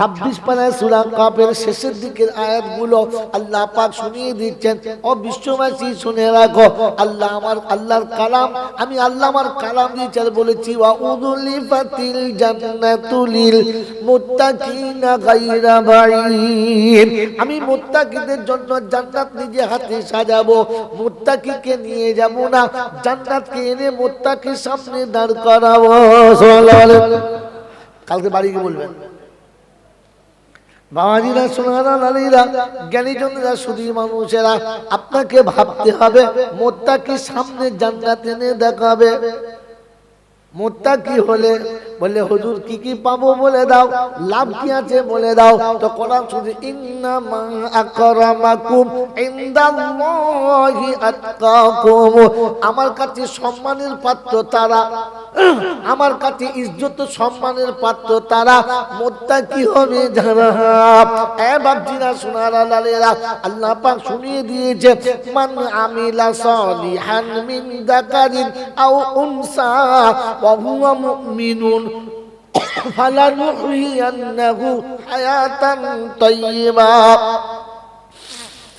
ছাব্বিশ পানায় সুরা কাপের শেষের দিকের আয়াতগুলো আল্লাহ পাক শুনিয়ে দিচ্ছেন। ও বিশ্ববাসী, শুনে রাখো, আল্লাহ আমার, আল্লাহর কালাম, আমি আল্লাহ আমার কালাম আর বলেছি ওয়া উযলিফাতিল জান্নাতুলিল মুত্তাকিনা গায়রা বাঈদ। আমি মুত্তাকিদের জন্য জান্নাত নিজে হাতে সাজাবো, মুত্তাকিকে নিয়ে যাব না, জান্নাতকে এনে মুত্তাকির সামনে দাঁড় করাবো। কালকে বাড়ি গিয়ে বলবেন। বাবাজিরা সোনারা জ্ঞানী জ্ঞানীজনেরা সুদীর মানুষেরা, আপনাকে ভাবতে হবে, মোত্তাকি সামনে জান্নাত এনে দেখাবে। মোত্তাকি হলে বলে, হুজুর, কি কি পাবো বলে দাও? লাভ কি আছে বলে দাও? তো কোরআন শুধু ইন্নামা আকরামাকুম ইনদাল্লাহি আতকাকুম। আমার কাছে সম্মানের পাত্র তারা। আমার কাছে ইজ্জত সম্মানের পাত্র তারা। মোত্তাকি হবে যারা। এ বাপজিরা, সোনারা, লালেরা, আল্লাহ পাক শুনিয়ে দিয়েছে, মান আমিলা সলিহান মিন যাকারিন আও উনসা ওয়া হুয়া মুমিনুন। فلنحيينه حياة طيبة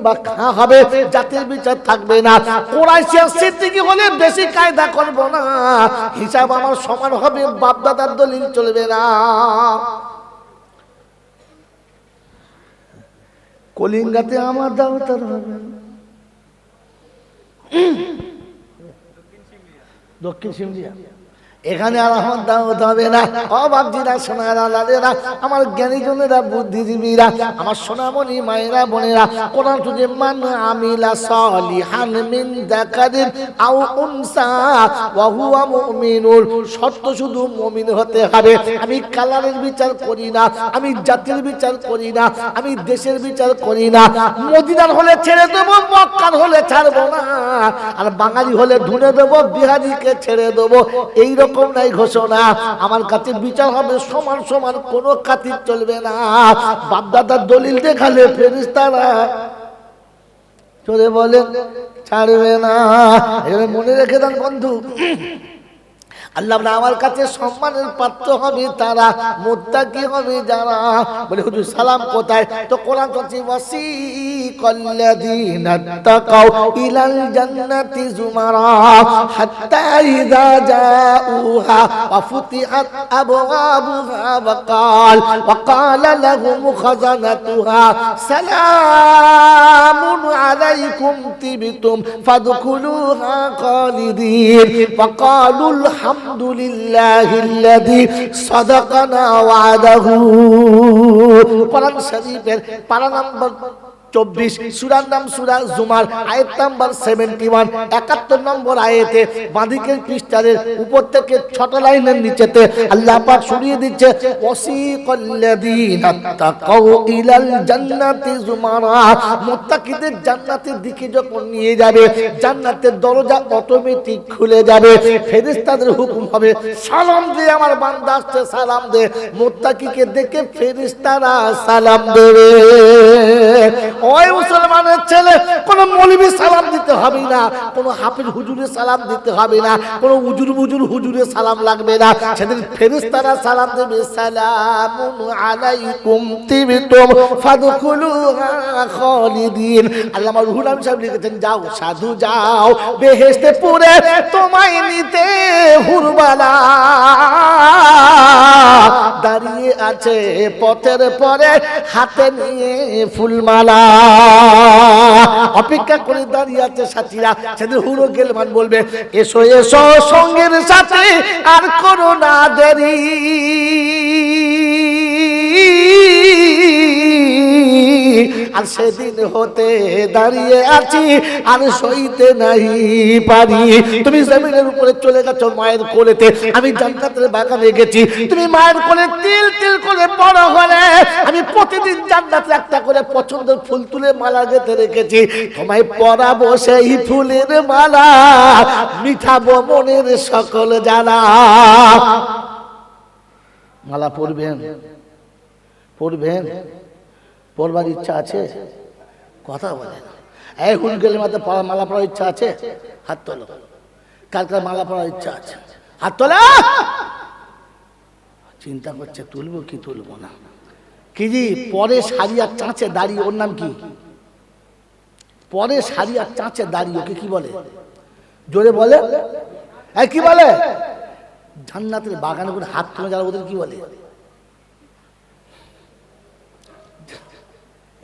কিংবা খা হবে, জাতির বিচার থাকবে না। কোরাইশিয়া সিদ্দিকি হলে বেশি কায়দা করব না। হিসাব আমার সমান হবে, বাপদাদার দলিল চলবে না। কলিঙ্গাতে আমার দাও তার হবে। দক্ষিণ সিমরিয়া এখানে আর আমার দাম হতে হবে না। অবাবজিরা সোনারা লালেরা আমার জ্ঞানীজনেরা বুদ্ধিজীবীরা, আমার সোনামণি মায়েরা, বোনেরা, কোরআন তুজে মান আমিলা সালিহান মিন যাকারিন আও উনসা ওয়া হুয়া মুমিনুন। শর্ত শুধু মুমিন হতে হবে। আমি কালারের বিচার করি না, আমি জাতির বিচার করি না, আমি দেশের বিচার করি না। মদিনার হলে ছেড়ে দেবো, মক্কার হলে ছাড়বো না। আর বাঙালি হলে ধুনে দেবো, বিহারিকে ছেড়ে দেবো। এই রকম নাই ঘোষণা। আমার কাছে বিচার হবে, সমান সমান কোনো কাতির চলবে না। বাপদাদার দলিল দেখালে ফেরিস্তারা চলে বলেন, ছাড়বে না। মনে রেখে দেন বন্ধু। আল্লাহ আমার কাছে সম্মানের পাত্র হবে তারা, মুত্তাকি হবে যারা। বলে, হুজুর, সালাম কোথায়? তো কোরআন কাছে ওয়াসি কল্লাযীনা তাকাউ ইলাল জান্নাতি জুমারা হাত্তা ইযা জাউহা ওয়া ফুতিহাত আবওয়াবুহা ওয়া কাল, ওয়া ক্বালা লাহুম খাজানাতুহা, সালামুন আলাইকুম তিবতুম ফাদখুলুহা খালিদিন। ওয়া ক্বালুল হাম الحمد لله الذي صدقنا وعده কোরআন শরীফের পারা নাম্বার চব্বিশ, সুরার নাম সুরা জুমার আয়াত নাম্বার সেভেন্টি ওয়ান একাত্তর নম্বর আয়েতে বাঁদিকের পৃষ্ঠারের উপর থেকে ছোট লাইনের নিচেতে আল্লাহ পাক শুনিয়ে দিচ্ছে ইলাল জান্নাতি জুমারা মুত্তাকিদের জান্নাতের দিকে যখন নিয়ে যাবে, জান্নাতের দরজা অটোমেটিক খুলে যাবে, ফেরেশতাদের হুকুম হবে, সালাম দে আমার বান্দা আসছে, সালাম দে মুত্তাকিকে দেখে ফেরেশতারা সালাম দেবে। ওই মুসলমানের ছেলে, কোনো মৌলবি সালাম দিতে হবে না, কোনো হাফিজ হুজুরে সালাম দিতে হবে না, কোনো উজুর বুজুর হুজুরে সালাম লাগবে না। সেদিন ফেরেশতারা সালাম দেবে, সালামুন আলাইকুম তিবতুম ফাদখুলুহা খালিদিন। আল্লামা রুহুল আমিন সাহেব লিখেছেন, যাও, সাধু যাও, বেহেশতে পুরে তোমায় নিতে হুরবালা। দাঁড়িয়ে আছে পথের পরে হাতে নিয়ে ফুলমালা। অপেক্ষা করে দাঁড়িয়ে আছে সাথীরা। সেদিন হুড়ো গেলমান বলবে, এসো এসো, সঙ্গের সাথে আর করো না দেরি। আর সেদিন হতে দাঁড়িয়ে আছি, আর সইতে নাই পারি। তুমি জমিনের উপরে চলে গেছো মায়ের কোলেতে। আমি জান্নাতের বাগানে গেছি। তুমি মায়ের কোলে তিল তিল করে বড় হলে। আমি প্রতিদিন জান্নাতে একটা করে পছন্দের ফুল তুলে মালা গেতে রেখেছি। তোমায় পরাবো সেই ফুলের মালা, মিঠাবো মনের সকল জানা মালা পরবেন পড়বেন পড়বার ইচ্ছা আছে? কথা বলেন এই হুলগেলে মাথা পড়া মালা পড়ার ইচ্ছা আছে? হাত তোলো। কার কার মালা পড়ার ইচ্ছা আছে। হাত তোলা! চিন্তা করছে, তুলবো কি তুলবো না। কি জি, পরে শাড়ি আর চাঁচে দাঁড়িয়ে ওর নাম কি? পরে শাড়ি আর চাঁচে দাঁড়িয়ে ওকে কি বলে? জোরে বলে। কি বলে? জান্নাতের বাগানে করে হাত তুলে যারা ওদের কি বলে?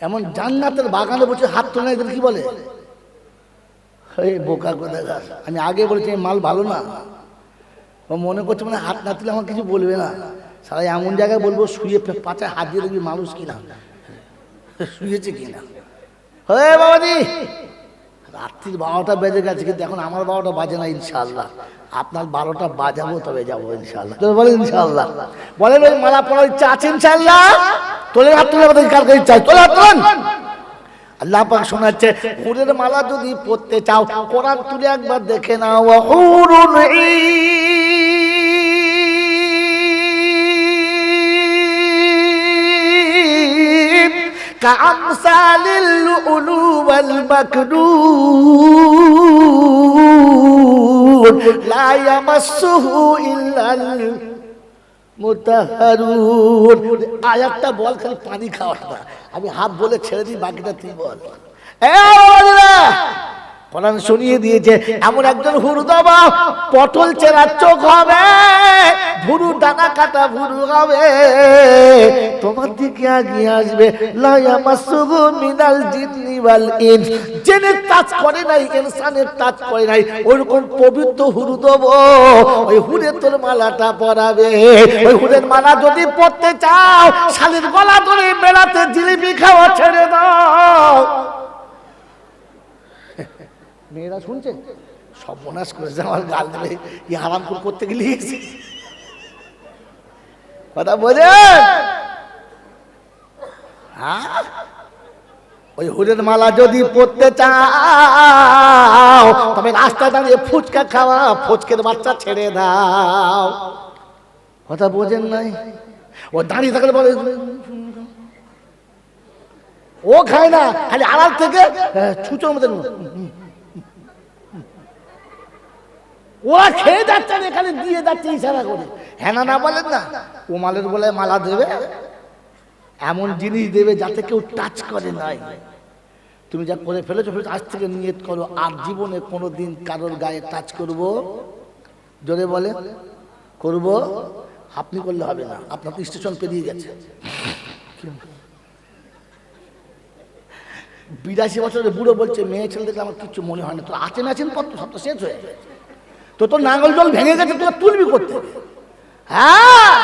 এমন জান্নাতের বাগানে বসে হাত তোলা এদের কি বলে? এই বোকা কোথায় আমি আগে বলেছি মাল ভালো না। ও মনে করছে মানে হাত না তুলে আমার কিছু বলবে না। সারা এমন জায়গায় বলব, শুয়ে পাচায় হাত দিয়ে দেখবি মানুষ কিনা। শুয়েছে কিনা। হে বাবাজি! রাত্রির বারোটা বেজে গেছে, কিন্তু এখন আমার বারোটা বাজে না ইনশাল্লাহ আপনার বারোটা বাজাবো, তবে যাব ইনশাল্লাহ বলেন ইনশাল্লাহ বলেন, ওই মালা পড়ার ইচ্ছা আছে ইনশাল্লাহ তোলে হাত তুলে আমাদের কার কাছে ইচ্ছা আছে? তোলে হাত তুলেন আল্লাহ পাক শোনাচ্ছে ফুলের মালা যদি পড়তে চাও কোরআন তুলে একবার দেখে নাও হুরুন ঈন كأمثال اللؤلؤ والمكنون لا يمسه إلا মোতাহারুন। আয়াতটা বল, খালি পানি খাওয়াটা। আমি হাত বলে ছেড়ে দিই, বাকিটা তুই বল। কোরআন শুনিয়ে দিয়েছে, এমন একজন হুরু দাবা পটল চেরা চোখ হবে, ভুরু ডানা কাটা ভুরু হবে। তোমার দিকে আগিয়ে আসবে। মিনাল জিন্নি ওয়াল ইনস জেনে টাচ করে নাই, ইনসানের টাচ করে নাই। ওরকম পবিত্র হুরুদব ওই হুরের তোর মালাটা পরাবে। ওই হুরের মালা যদি পড়তে চাও, শালির গলা ধরে বেড়াতে জিলিপি খাওয়া ছেড়ে দাও। মেয়েরা শুনছে? সর্বনাশ করেছে আমার গাল দেবে। ই হারাম করতে গেলে কথা বোঝেন? ওই হুরের মালা যদি পড়তে চাও, তবে রাস্তা দাঁড়িয়ে ফুচকা খাওয়া, ফুচকের বাচ্চা ছেড়ে দাও। কথা বোঝেন নাই? ও দাঁড়িয়ে থাকলে বলে, ও খায় না, খালি আড়াল থেকে ছুঁচোর মতন। ওরা খেয়ে যাচ্ছে এখানে দিয়ে যাচ্ছে ইশারা করে। হ্যাঁ না বলেন না ও মালের বলে মালা দেবে? এমন জিনিস দেবে যাতে কেউ টাচ করে নাই। তুমি যা করে ফেলেছো ফেলেছো আজ থেকে নিয়ত করো আর জীবনে কোনো দিন কারোর গায়ে টাচ করব? জোরে বলে করব? আপনি করলে হবে না আপনার তো স্টেশন পেরিয়ে গেছে। বিরাশি বছরের বুড়ো বলছে মেয়ে ছেলে দেখলে আমার কিছু মনে হয় না তোর আছেন আছেন তো সব তো শেষ হয়ে গেছে। তো তোর নাঙ্গল জল ভেঙে গেছে তোরা তুলবি করতে হ্যাঁ!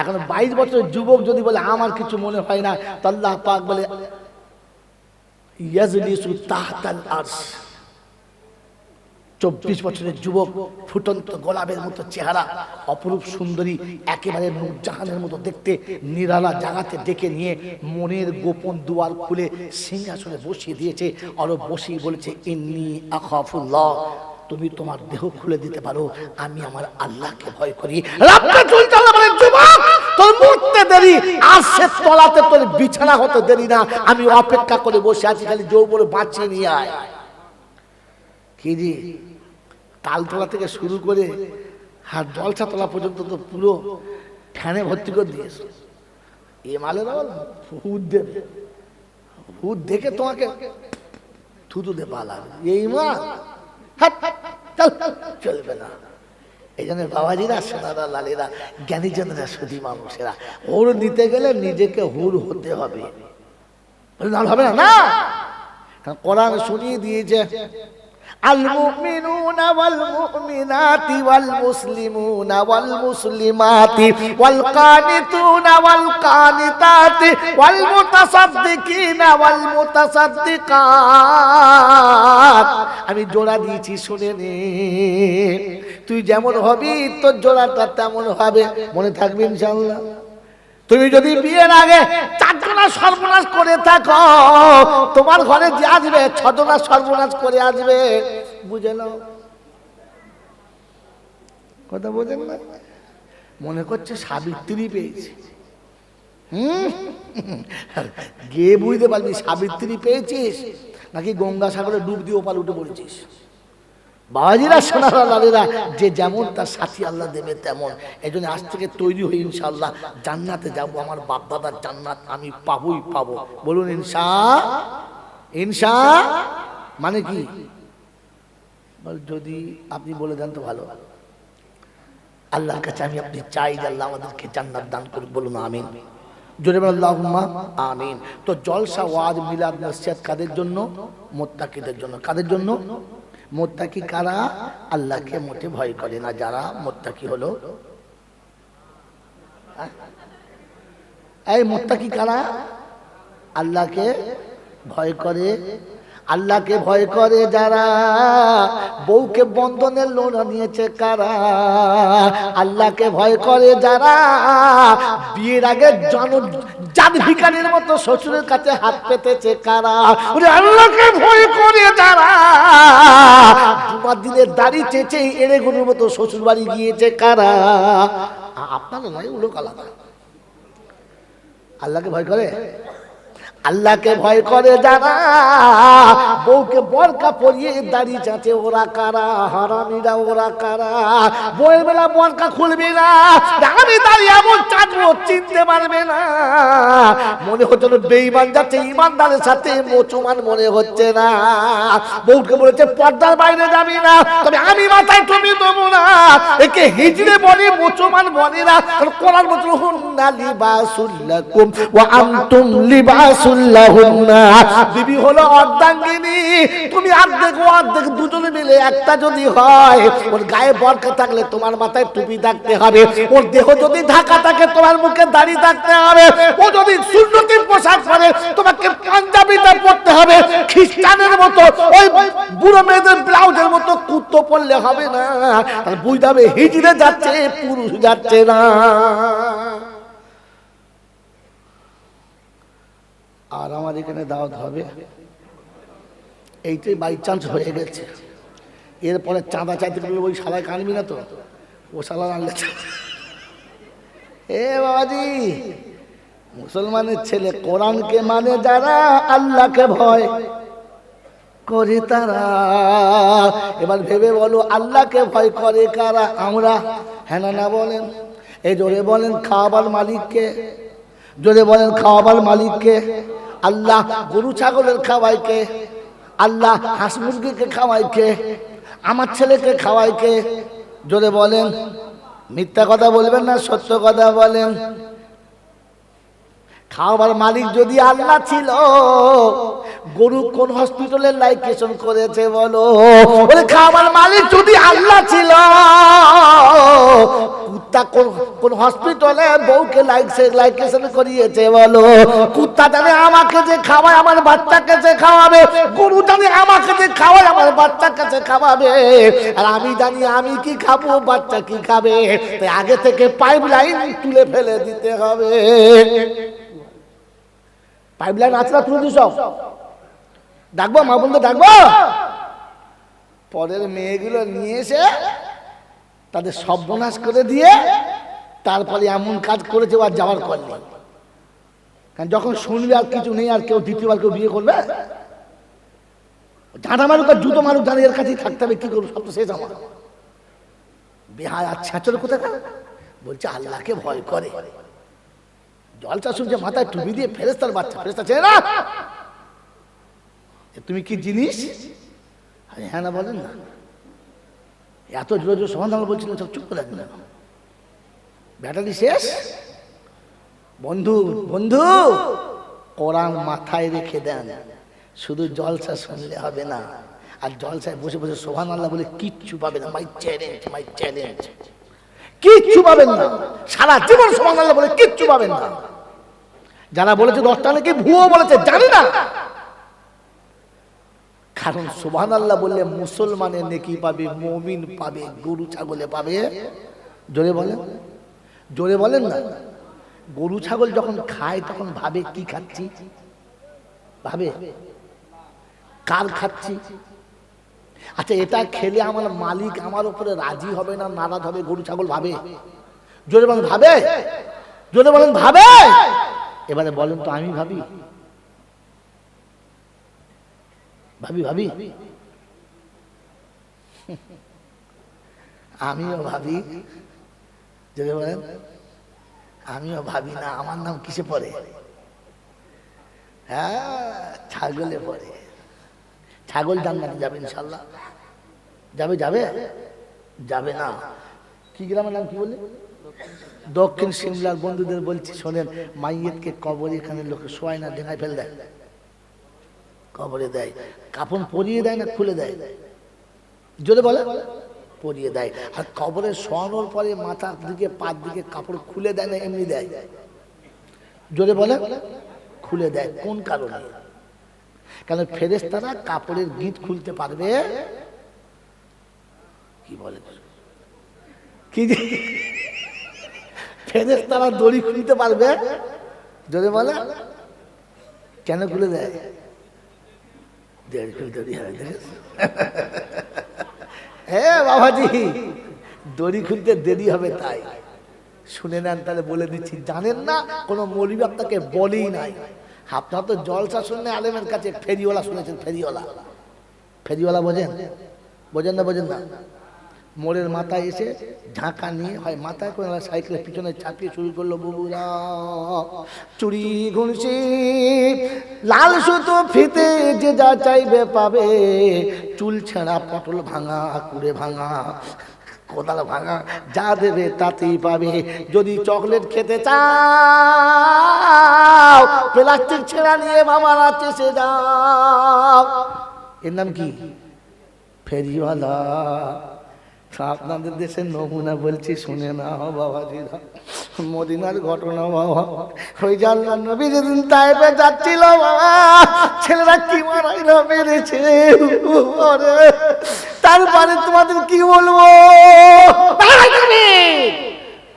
এখন বাইশ বছরের যুবক যদি বলে, আমার কিছু মনে হয় না, তো আল্লাহ পাক বলে চব্বিশ বছরের যুবক ফুটন্ত গোলাপের মতো চেহারা, অপরূপ সুন্দরী, একেবারে নূরজাহানের মতো দেখতে, নিরালা জাগাতে ডেকে নিয়ে মনের গোপন দুয়ার খুলে সিংহাসনে বসিয়ে দিয়েছে। আরও বসিয়ে বলেছে, ইন্নি আখাফুল্লাহ। তুমি তোমার দেহ খুলে দিতে পারো। আমি আমার আল্লাহকে ভয় করি। আর সে তলাতে বিছানা হতে দেরি আমি অপেক্ষা করে বসে আছি, খালি যৌবনে বাঁচিয়ে নিয়ে আয়। কি জি তালতলা থেকে শুরু করে আর জলসা তলা পর্যন্ত তো পুরো ফ্যানে ভর্তি করে দিয়েছে। এ মালের হুদ দেবে। হুদ দেখে তোমাকে থুতু দে পালাবে এই মাল? চলবে না। এই জন্য বাবাজিরা, সোনারা, লালেরা জ্ঞানীজনরা সুধী মানুষেরা হুর নিতে গেলে নিজেকে হুর হতে হবে। না হবে না না। কোরআন শুনিয়ে দিয়েছে المؤمنون والمؤمنات والمسلمون والمسلمات والقانتون والقانتات والمتصدقين والمتصدقات আমি জোড়া দিয়েছি শুনে নে তুই যেমন হবি তোর জোড়াটা তেমন হবে মনে থাকবে ইনশাআল্লাহ তুমি যদি বিয়ের আগে চারজনা সর্বনাশ করে থাকো, তোমার ঘরে যে আসবে, ছজনা সর্বনাশ করে আসবে। বুঝে নাও? কথা বোঝেন না? মনে করছে সাবিত্রী পেয়েছে। হুম? গিয়ে বুঝতে পারবি, সাবিত্রী পেয়েছিস? নাকি গঙ্গাসাগরে ডুব দিয়ে ওপাল উঠে পড়েছিস? বাবাজিরা, সোনারা, লালেরা, যে যেমন তার সাথী আল্লাহ দেবে তেমন। এই জন্য আজ থেকে তৈরি হই ইনশাল্লাহ জান্নাতে যাব, আমার বাপ দাদার জান্নাত আমি পাবোই পাবো। বলুন, ইনশা ইনশা মানে কি? যদি আপনি বলে দেন তো ভালো। আল্লাহর কাছে আমি আপনি চাই যে আল্লাহ আমাদেরকে জান্নাত দান করুন বলুন, আমিন। আমিন। তো জলসা ওয়াজ মিলাদ কাদের জন্য? মোত্তাকিদের জন্য। কাদের জন্য? মোত্তাকি কারা আল্লাহকে মোটে ভয় করে না যারা মোত্তাকি হলো? এই মোত্তাকি কারা আল্লাহকে ভয় করে আল্লাহকে ভয় করে যারা। বউকে বন্ধনের লোন নিয়েছে কারা? আল্লাহকে ভয় করে যারা। বিয়ের আগে জন জাত ভিকারির মতো শ্বশুরের কাছে হাত পেতেছে কারা? আল্লাহকে ভয় করে যারা। তোমার দিনের দাড়ি চেঁচে এড়ে গরুর মতো শ্বশুর বাড়ি গিয়েছে কারা? আপনার নয় লোক আলাদা আল্লাহকে ভয় করে? আল্লাহকে ভয় করে যারা বউকে বরকা পরিয়ে ওরা কারা? হারামিরা, ওরা কারা? বেলা বরকা খুলবে না। আমি দাঁড়িয়ে এমন চাচবো চিনতে পারবে না। মনে হচ্ছে না বেঈমান যাচ্ছে, ইমানদারের সাথে মুসলমান মনে হচ্ছে না। বউকে বলেছে, পর্দার বাইরে যাবি না, তবে আমি মাথায় তুমি দেবো না। একে হিজড়ে বলে মুসলমান বলে না। কোরআন মতো হুন্না লিবাসুল্লাকুম ওয়া আনতুম লিবাসুল্লাহুন্না বিবি হলো অর্ধাঙ্গিনী। তুমি অর্ধেক ও অর্ধেক দুজনে মিলে একটা যদি হয়, ওর গায়ে বরকা থাকলে তোমার মাথায় টুপি থাকতে হবে। ওর দেহ যদি ঢাকা থাকে, তোমার মুখে দাড়ি থাকতে হবে। ও যদি সুন্নতি পোশাক পরে, তোমাকে পাঞ্জাবিটা পরতে হবে। খ্রিস্টানের মতো, ওই বুড়ো মেয়েদের ব্লাউজের মতো কুত্তো পরলে হবে না। বুঝতে হবে হিজড়ে যাচ্ছে, পুরুষ যাচ্ছে না। আর আমার এখানে দাওয়াত হবে। এইটাই বাই চান্স হয়ে গেছে। এরপরে চাঁদা চাইতে গেলে ওই শালায় কানবি না তো? ও শালা আনলে এ বাবাজি, মুসলমানের ছেলে কোরআনকে মানে যারা আল্লাহকে ভয় করে তারা। এবার ভেবে বলো আল্লাহকে ভয় করে কারা? আমরা? হ্যাঁ না না বলেন। এই জোরে বলেন খাওয়াবার মালিককে। জোরে বলেন খাওয়াবার মালিককে। আল্লাহ গরু ছাগলের খাওয়াইকে আল্লাহ হাঁস মুরগিকে খাওয়াইকে আমার ছেলেকে খাওয়াইকে জোরে বলেন। মিথ্যা কথা বলবেন না, সত্য কথা বলেন। খাওয়াবার মালিক যদি আল্লাহ ছিল, গরু কোন হসপিটালে লাইকেশন করেছে বলো খাওয়ার মালিক যদি আল্লাহ ছিল কুত্তা কোন হসপিটালে বউকে লাইকেশন করিয়েছে, বলো, কুত্তা জানে আমাকে যে খাওয়ায়, আমার বাচ্চাকে যে খাওয়াবে, গরু জানে আমাকে যে খাওয়ায়, আমার বাচ্চাকে যে খাওয়াবে, আর আমি জানি আমি কি খাব, বাচ্চা কি খাবে, তাই আগে থেকে পাইপ লাইন তুলে ফেলে দিতে হবে। পাইপ লাইন আছে না তুলে দিস? ডাকবো, মা বন্ধু, ডাকবো। পরের মেয়েগুলো নিয়ে এসে তাদের সর্বনাশ করে দিয়ে তারপরে এমন কাজ করেছে আর যাওয়ার কর নেই। কারণ যখন শুনবে আর কিছু নেই, আর কেউ দ্বিতীয়বার কেউ বিয়ে করবে, ঝাঁটা মারুক আর জুতো মারুক জানি এর কাছেই থাকতে হবে, কি করব? সব তো শেষ আমার। বিহার আর ছেঁচর কোথায় বলছে, আল্লাহকে ভয় করে। জল জলটা শুনছে মাথায় টুপি দিয়ে ফেরেস্তার বাচ্চা ফেরেস্তা চেয়ে না? তুমি কি জিনিস? হ্যাঁ না বলেন না। এত জোর জোর সমাধান বলছিলেন সব চুপ করে রাখবেন ব্যাটারি শেষ? বন্ধু বন্ধু, কোরআন মাথায় রেখে দেন। শুধু জলসা শুনলে হবে না। আর জলসায় বসে বসে সোহান আল্লাহ বলে, কিচ্ছু পাবে না। মাই চ্যালেঞ্জ মাই চ্যালেঞ্জ কিচ্ছু পাবেন না। সারা জীবন সোহান আল্লাহ বলে, কিচ্ছু পাবেন না। যারা বলেছে দশটা নাকি, ভুয়ো বলেছে, জানি না। কারণ সুবহান আল্লাহ বললে মুসলমানের নেকি পাবে, মমিন পাবে, গরু ছাগলে পাবে। জোরে বলেন। জোরে বলেন না। গরু ছাগল যখন খায়, তখন ভাবে কি খাচ্ছি? ভাবে? কার খাচ্ছি? আচ্ছা এটা খেলে আমার মালিক আমার উপরে রাজি হবে না, নারাজ হবে, গরু ছাগল ভাবে? জোরে বলেন, ভাবে? জোরে বলেন, ভাবে? এবারে বলেন তো আমি ভাবি। ভাবি ভাবি। আমিও ভাবি। যদি বলেন আমিও ভাবি না আমার নাম কিসে পড়ে? হ্যাঁ ছাগলে পড়ে। ছাগল জান্নাতে যাবে ইনশাল্লাহ। যাবে। যাবে যাবে? না। কি গ্রামের নাম কি বললে? দক্ষিণ সিমলার বন্ধুদের বলছি শোনেন মাইয়েতকে কবরে এখানে লোকে শোয় না ডেঙায় ফেল দেয়। কবরে দেয়। কাপড় পরিয়ে দেয় না খুলে দেয়? জোরে বলে। পরিয়ে দেয়। আর কবরে শোয়ানোর পরে মাথার দিকে পার দিকে কাপড় খুলে দেয় না, এমনি দেয়? জোরে বলে। খুলে দেয়। কোন কারণে? কারণ ফেরেস্তারা কাপড়ের গিট খুলতে পারবে। কি বলে? কি ফেরেস্তারা দড়ি খুলতে পারবে? যদি বলে। কেন খুলে দেয় দেড় খুলতে দেরি হবে দেখেছ? হ্যাঁ বাবাজি। দড়ি খুলতে দেরি হবে তাই। শুনে নেন, তাহলে বলে দিচ্ছি, জানেন না, কোনো মৌলিক আপনাকে বলেই নাই। আপনার তো জলসা শুনলে আলেমের কাছে ফেরিওয়ালা শুনেছেন, ফেরিওয়ালা। ফেরিওয়ালা বোঝেন? বোঝেন না বোঝেন না? মোড়ের মাথায় এসে ঝাঁকা নিয়ে, হয় মাথায় করে সাইকেলের পিছনে চাপিয়ে শুরু করল, বুবুরা, চুরি ঘুষি লাল সুতো ফিতে যে যা চাইবে পাবে, চুল ছেঁড়া, পটল ভাঙা, কুড়ে ভাঙা, কোদাল ভাঙা, যা দেবে তাতেই পাবে। যদি চকলেট খেতে চাও, প্লাস্টিক ছেঁড়া নিয়ে আছে সে যাও। এর নাম কি? ফেরিওয়ালা। আপনাদের দেশের নমুনা বলছি, শুনে না বাবাজিরা। মদিনার ঘটনা বাবা। ওই জানলাম নবী যেদিন তাইবে যাচ্ছিল বাবা, ছেলেরা কি মারাই না মেরেছে তারপরে তোমাদের কি বলব?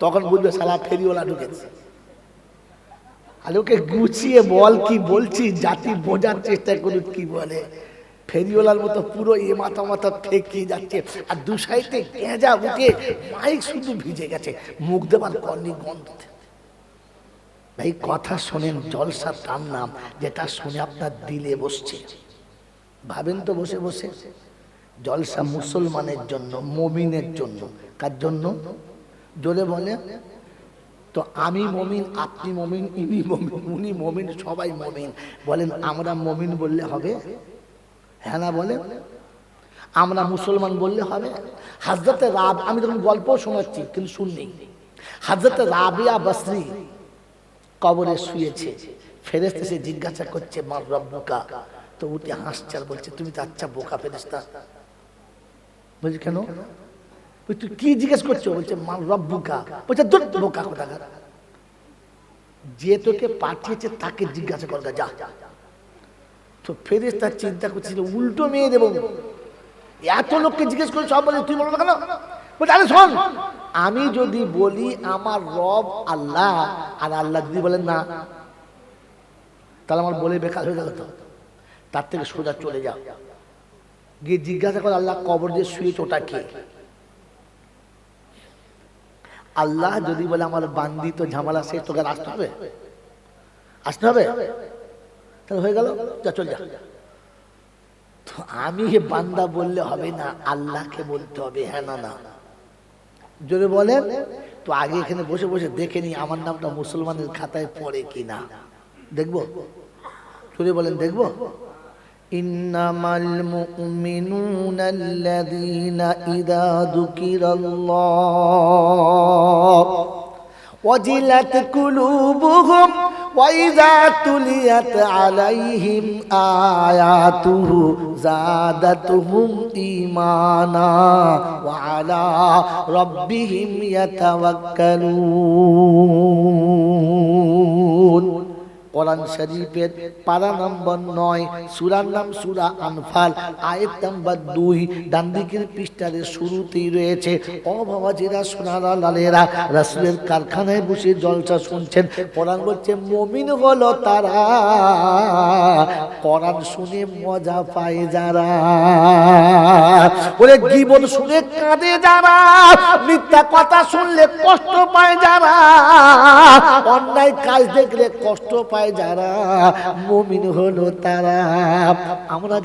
তখন বুঝবে সালা ফেরিওয়ালা ঢুকেছে। আর ওকে গুছিয়ে বল কি বলছি, জাতি বোঝার চেষ্টা করুন কি বলে। ফেরিওয়ালার মতো পুরো এ মাথা মাথা ফেঁকে যাচ্ছে। আর দু সাইডে গেঁজা উঠে মাইক শুধু ভিজে গেছে। মুখ দেবার কর্নি গন্ধতে ভাই, কথা শোনেন, জলসা তার নাম, যেটা শুনে আপনার দিলে বসছে। ভাবেন তো বসে বসে। জলসা মুসলমানের জন্য, মমিনের জন্য। কার জন্য? জোরে বলে। তো আমি মমিন, আপনি মমিন, ইনি মমিন, উনি মমিন, সবাই মমিন। বলেন, আমরা মমিন বললে হবে? হ্যাঁ না বলে? আমরা মুসলমান বললে হবে। হাজরতে রাব আমি তখন গল্প শোনাচ্ছি, কিন্তু শুননি। হাজরতে রাবিয়া বসরি কবরে শুয়েছে। ফেরেস্তে সে জিজ্ঞাসা করছে, মার রব্বুকা তো উঠে হাসছে আর বলছে, তুমি তো আচ্ছা বোকা ফেরেস্তা বলছি, কেন? তুই কি জিজ্ঞেস করছ? বলছে, মার রব্বুকা বলছে বোকা কোথাকার? যে তোকে পাঠিয়েছে তাকে জিজ্ঞাসা কর যা। তো ফেরেস তার চিন্তা করছিল, উল্টো মেয়ে দেবো। এত লোককে জিজ্ঞেস করে সব বলে, তুই বলো না কেন? বলছে শোন, আমি যদি বলি আমার রব আল্লাহ, আর আল্লাহ যদি বলেন না, তাহলে আমার বলে বেকার হয়ে গেল তো। তার থেকে সোজা চলে যাও। গিয়ে জিজ্ঞাসা করে, আল্লাহ কবর দিয়ে শুয়েছ, ওটা কে? আল্লাহ যদি বলে আমার বান্দি তো ঝামেলা সে তোকে আসতে হবে? আসতে হবে? তাহলে হয়ে গেল? যা, চল যা। তো আমি বান্দা বললে হবে না, আল্লাহকে বলতে হবে হ্যাঁ না না। যদি বলেন, তো আগে এখানে বসে বসে দেখে নি আমার নামটা মুসলমানের খাতায় পড়ে কি না দেখব? যদি বলেন, দেখব? আল্লাযীনা ইযা যুকিরাল্লাহ وجلت قلوبهم وإذا تليت عليهم آياته زادتهم إيمانا وعلى ربهم يتوكلون কোরআন শরীফের পারা নম্বর নয়, সুরার নাম সুরা আনফাল। আয়াত নাম্বার দুই, ডান দিকের পৃষ্ঠারে শুরুতেই রয়েছে, ও বাবাজিরা, সোনারা, লালেরা, রাসুলের কারখানায় বসে জলসা শুনছেন, কোরআন বলছে, মমিন হলো তারা, কোরআন শুনে মজা পায় যারা। ওরে জীবন শুনে কাঁদে যারা, মিথ্যা কথা শুনলে কষ্ট পায় যারা, অন্যায় কাজ দেখলে কষ্ট পায় যারা মমিন হলো তারা আমরা